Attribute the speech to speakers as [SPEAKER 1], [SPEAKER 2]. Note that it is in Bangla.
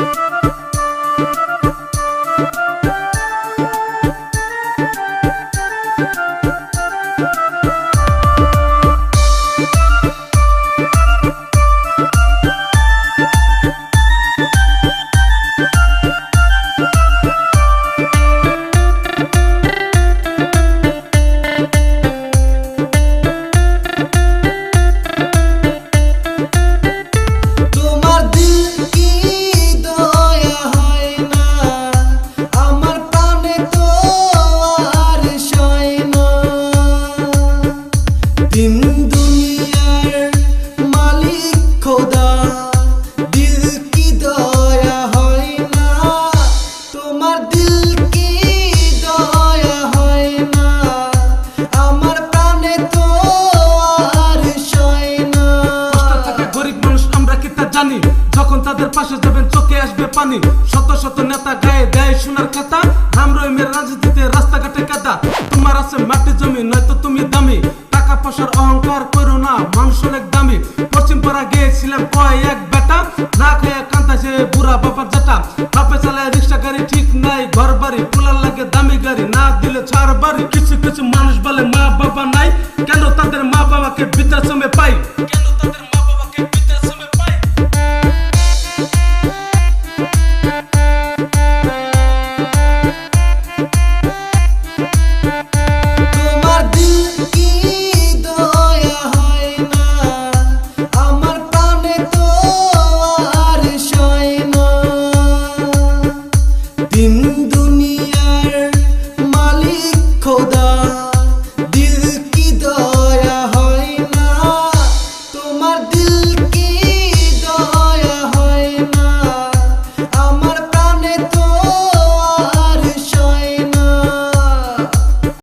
[SPEAKER 1] তোমার দিন দুনিয়ার মালিক খোদা, দিল কি দয়া হয় না? তোমার দিল কি দয়া হয় না? আমার প্রাণে তো আর সয় না।
[SPEAKER 2] গরিব মানুষ, আমরা কি তা জানি? যখন তাদের পাশে যাবেন, চোখে আসবে পানি। শত শত নেতা গায়ে দেয় সোনার খাতা। নাম রহিমের রাজনীতিতে রাস্তাঘাটে কাদা। তোমার আছে মাটি জমি, নয়তো তুমি দামি। টাকা পয়সার অহংকার করো না। মাংস অনেক দামি। পশ্চিম পাড়া গিয়েছিলাম এক বেটা? না খেয়ে কান্তাছে বুড়া বাপার জেটা বাপে চালায় রিক্সা গাড়ি ঠিক নাই, ঘর বাড়ি পুলার লাগে দামি গাড়ি, না দিলে ছাড় বাড়ি। কিছু কিছু মানুষ বলে মা বাবা নাই, কেন তাদের মা বাবাকে বিদ্যাশ্রমে পাই?
[SPEAKER 1] cold